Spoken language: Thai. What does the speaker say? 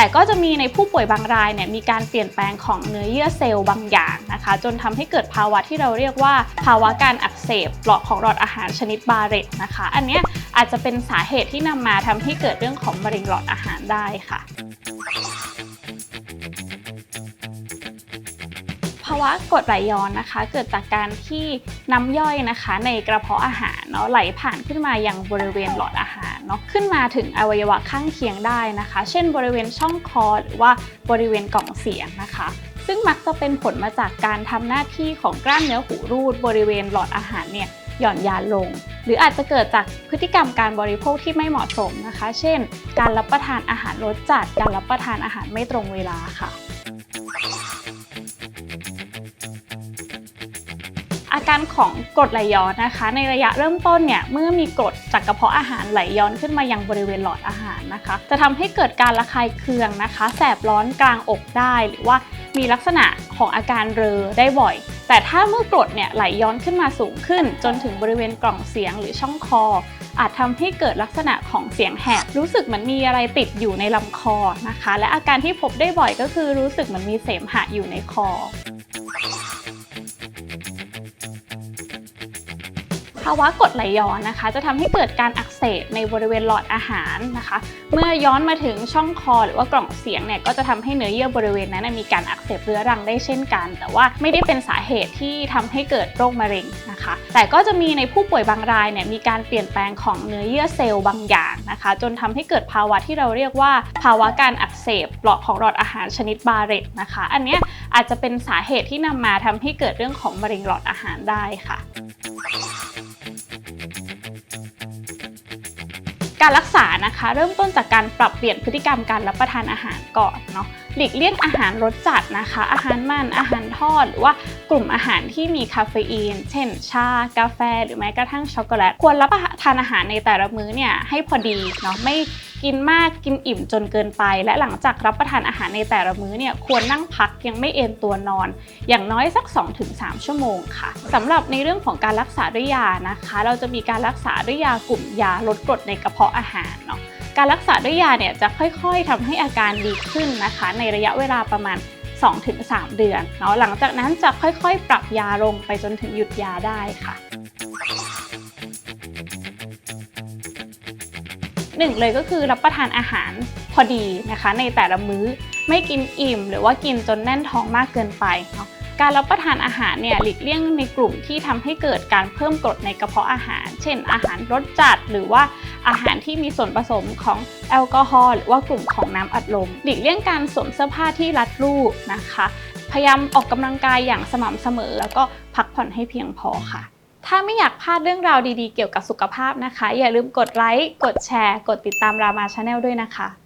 แต่ก็จะมีในผู้ป่วยบางรายเนี่ยมีการเปลี่ยนแปลงของเนื้อเยื่อเซลล์บางอย่างนะคะ จนทำให้เกิดภาวะที่เราเรียกว่า ภาวะการอักเสบหลอดของหลอดอาหารชนิดบาเรตนะคะ อันนี้อาจจะเป็นสาเหตุที่นำมาทำให้เกิดเรื่องของมะเร็งหลอดอาหารได้ค่ะาวะกรดไหลย้อนนะคะ เกิดจากการที่น้ำย่อยนะคะ ในกระเพาะอาหารเนาะไหลผ่านขึ้นมายังบริเวณหลอดอาหารเนาะขึ้นมาถึงอวัยวะข้างเคียงได้นะคะ เช่น บริเวณช่องคอหรือว่าบริเวณกล่องเสียงนะคะ ซึ่งมักจะเป็นผลมาจากการทำหน้าที่ของกล้ามเนื้อหูรูด บริเวณหลอดอาหารเนี่ยหย่อนยานลง หรืออาจจะเกิดจากพฤติกรรมการบริโภคที่ไม่เหมาะสมนะคะ เช่น การรับประทานอาหารรสจัด การรับประทานอาหารไม่ตรงเวลาค่ะ อาการของกรดไหลย้อนนะคะ ในระยะเริ่มต้นเนี่ยเมื่อมีกรดจากกระเพาะอาหารไหลย้อนขึ้นมายังบริเวณหลอดอาหารนะคะ จะทำให้เกิดการระคายเคืองนะคะ แสบร้อนกลางอกได้ หรือว่ามีลักษณะของอาการเรอได้บ่อย แต่ถ้าเมื่อกรดเนี่ยไหลย้อนขึ้นมาสูงขึ้น จนถึงบริเวณกล่องเสียงหรือช่องคอ อาจทำให้เกิดลักษณะของเสียงแหบรู้สึกเหมือนมีอะไรติดอยู่ในลำคอนะคะ และอาการที่พบได้บ่อยก็คือรู้สึกเหมือนมีเสมหะอยู่ในคอาวะกรดไหลย้อนนะคะ จะทำให้เกิดการอักเสบในบริเวณหลอดอาหารนะคะ เมื่อย้อนมาถึงช่องคอหรือว่ากล่องเสียงเนี่ยก็จะทำให้เนื้อเยื่อบริเวณนั้นมีการอักเสบเรื้อรังได้เช่นกัน แต่ว่าไม่ได้เป็นสาเหตุที่ทำให้เกิดโรคมะเร็งนะคะ แต่ก็จะมีในผู้ป่วยบางรายเนี่ยมีการเปลี่ยนแปลงของเนื้อเยื่อเซลล์บางอย่างนะคะ จนทำให้เกิดภาวะที่เราเรียกว่า ภาวะการอักเสบหลอดของหลอดอาหารชนิดบาเรตนะคะ อันนี้อาจจะเป็นสาเหตุที่นำมาทำให้เกิดเรื่องของมะเร็งหลอดอาหารได้ค่ะ การรักษานะคะ เริ่มต้นจากการปรับเปลี่ยนพฤติกรรมการรับประทานอาหารก่อนเนาะหลีกเลี่ยงอาหารรสจัดนะคะ อาหารมันอาหารทอด หรือว่ากลุ่มอาหารที่มีคาเฟอีน เช่น ชา กาแฟ หรือแม้กระทั่งช็อกโกแลต ควรรับประทานอาหารในแต่ละมื้อเนี่ยให้พอดีเนาะไม่ กินมากกินอิ่มจนเกินไป และหลังจากรับประทานอาหารในแต่ละมื้อเนี่ยควรนั่งพักยังไม่เอนตัวนอน อย่างน้อยสัก 2-3 ชั่วโมงค่ะสำหรับในเรื่องของการรักษาด้วยยานะคะ เราจะมีการรักษาด้วยยากลุ่มยาลดกรดในกระเพาะอาหารเนาะการรักษาด้วยยาเนี่ยจะค่อยๆทำให้อาการดีขึ้นนะคะ ในระยะเวลาประมาณ 2-3 เดือนเนาะหลังจากนั้นจะค่อยๆ ปรับยาลงไปจนถึงหยุดยาได้ค่ะ หนึ่งเลยก็คือรับประทานอาหารพอดีนะคะ ในแต่ละมื้อไม่กินอิ่ม หรือว่ากินจนแน่นท้องมากเกินไปเนาะการรับประทานอาหารเนี่ยหลีกเลี่ยงในกลุ่มที่ทำให้เกิดการเพิ่มกรดในกระเพาะอาหาร เช่น อาหารรสจัด หรือว่าอาหารที่มีส่วนผสมของแอลกอฮอล์หรือว่ากลุ่มของน้ำอัดลม หลีกเลี่ยงการสวมเสื้อผ้าที่รัดรูปนะคะ พยายามออกกำลังกายอย่างสม่ำเสมอ แล้วก็พักผ่อนให้เพียงพอค่ะ ถ้าไม่อยากพลาดเรื่องราวดีๆเกี่ยวกับสุขภาพนะคะ อย่าลืมกดไลค์ กดแชร์ กดติดตามรามาชาแนลด้วยนะคะ